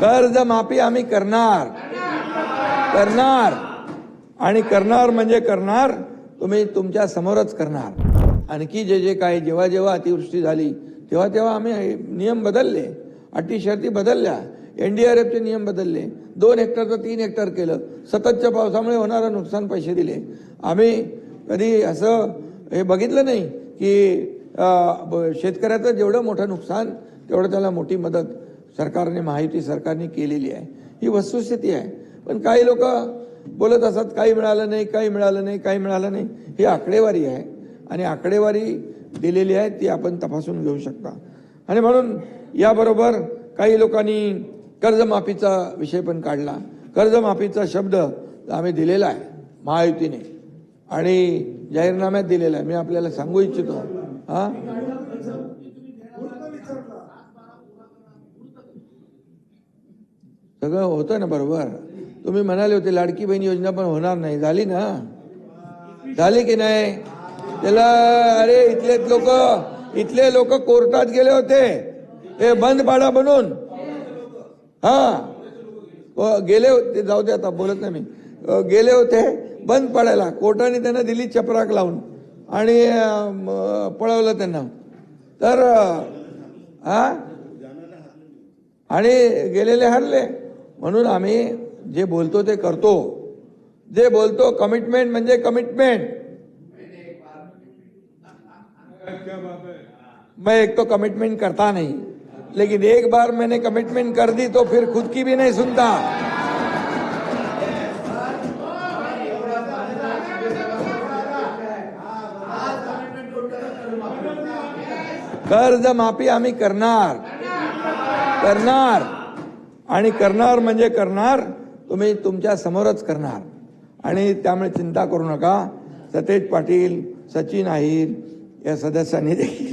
कर्ज माफी आम्ही करणार. करणार. आणि करणार म्हणजे करणार तुम्ही तुमच्या समोरच करणार. आणखी जे जे काही जेव्हा जेव्हा अतिवृष्टी झाली तेव्हा तेव्हा आम्ही नियम बदलले. अटी शर्ती बदलल्या. एफचे नियम बदलले. दोन हेक्टरचं तीन हेक्टर केलं. सततच्या पावसामुळे होणारं नुकसान पैसे दिले. आम्ही कधी असं हे बघितलं नाही की शेतकऱ्याचं जेवढं मोठं नुकसान तेवढं त्याला मोठी मदत. सरकारने महायुती सरकारने केलेली आहे. ही वस्तुस्थिती आहे. पण काही लोक बोलत असतात काही मिळालं नाही काही मिळालं नाही काही मिळालं नाही. ही आकडेवारी आहे. आणि आकडेवारी दिलेली आहे ती आपण तपासून घेऊ शकता. आणि म्हणून याबरोबर काही लोकांनी कर्जमाफीचा विषय पण काढला. कर्जमाफीचा शब्द आम्ही दिलेला आहे महायुतीने. आणि जाहीरनाम्यात दिलेला आहे. मी आपल्याला सांगू इच्छितो. हां? सगळं होतं ना बरोबर? तुम्ही म्हणाले होते लाडकी बहीण योजना पण होणार नाही. झाली ना? झाली की नाही? त्याला अरे इथले लोक इथले लोक कोर्टात गेले होते. हे बंद पाडा बनून हा. गेले होते जाऊ दे आता बोलत नाही मी. गेले होते बंद पाडायला. कोर्टाने त्यांना दिली चपराक लावून. आणि पळवलं त्यांना. तर हा? आणि गेलेले हरले. म्हणून आम्ही जे बोलतो ते करतो. जे बोलतो कमिटमेंट म्हणजे कमिटमेंट मैं एक तो कमिटमेंट करता नहीं, लेकिन एक बार मैंने कमिटमेंट कर दी तो फिर खुद की भी नहीं सुनता। कर्ज माफ़ी आम्ही करणार करणार। आणि करणार म्हणजे करणार तुम्ही तुमच्या समोरच करणार. आणि त्यामुळे चिंता करू नका. सतेज पाटील सचिन अहिर या सदस्यांनी देखील